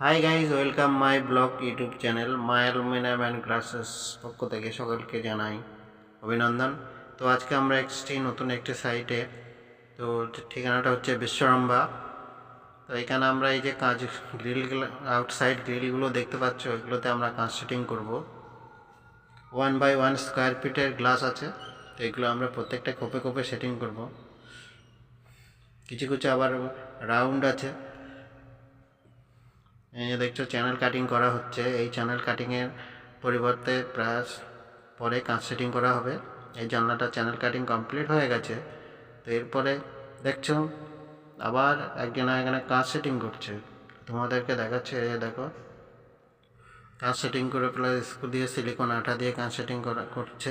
Hi guys welcome my blog YouTube channel my aluminium and glasses পক্ষ থেকে সকলকে জানাই অভিনন্দন। তো আজকে আমরা এসেছি নতুন একটি সাইটে তো ঠিকানাটা হচ্ছে বিশ্বরম্ভা। তো এখানে আমরা এই যে কাজ গ্রিলগুলো আউটসাইড গ্রিলগুলো দেখতে পাচ্ছ এগুলোতে আমরা কাজ সেটিং করব। ওয়ান বাই ওয়ান স্কোয়ার ফিটের গ্লাস আছে, তো এগুলো আমরা প্রত্যেকটা কোপে কোপে সেটিং করব। কিছু কিছু আবার রাউন্ড আছে এই যে দেখছ চ্যানেল কাটিং করা হচ্ছে। এই চ্যানেল কাটিংয়ের পরিবর্তে প্লাস পরে কাজ সেটিং করা হবে। এই জানলাটা চ্যানেল কাটিং কমপ্লিট হয়ে গেছে। তো এরপরে দেখছ, আবার একজন এখানে কাজ সেটিং করছে। তোমাদেরকে দেখাচ্ছে, এই দেখো। কাজ সেটিং করে প্লাস স্ক্রু দিয়ে সিলিকন আঠা দিয়ে কাজ সেটিং করা, করছে।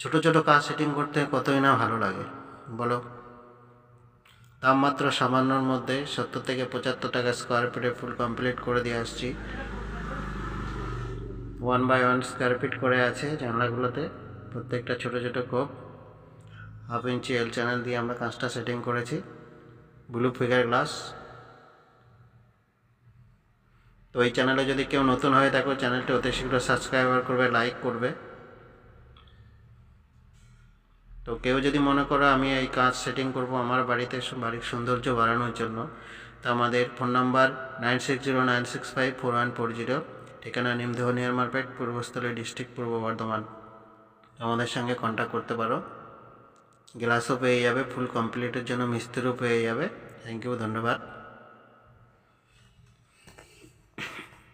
ছোট ছোট কাজ সেটিং করতে কতই না ভালো লাগে, বলো। তাপমাত্রা সামান্যর মধ্যে সত্তর থেকে পঁচাত্তর টাকা স্কোয়ার ফিটে ফুল কমপ্লিট করে দিয়ে আসছি। One by one square feet করে আছে জানলাগুলোতে, প্রত্যেকটা ছোট ছোট কোপ। হাফ ইঞ্চি এল চ্যানেল দিয়ে আমরা কাঁচটা সেটিং করেছি। ব্লু ফিগার গ্লাস তো এই চ্যানেলে যদি কেউ নতুন হয়ে থাকো চ্যানেলটি অতি শীঘ্র সাবস্ক্রাইবার করবে লাইক করবে। তো কেউ যদি মনে করো আমি এই কাজ সেটিং করব আমার বাড়িতে বাড়ির সৌন্দর্য বাড়ানোর জন্য, তো আমাদের phone number nine six zero nine six five four one four zero ঠিকানা মার্কেট পূর্বস্থলী ডিস্ট্রিক্ট পূর্ব বর্ধমান। আমাদের সঙ্গে কন্ট্যাক্ট করতে পারো। গ্লাসও পেয়ে যাবে ফুল কমপ্লিটের জন্য মিস্ত্রিও পেয়ে যাবে। থ্যাংক ইউ ধন্যবাদ।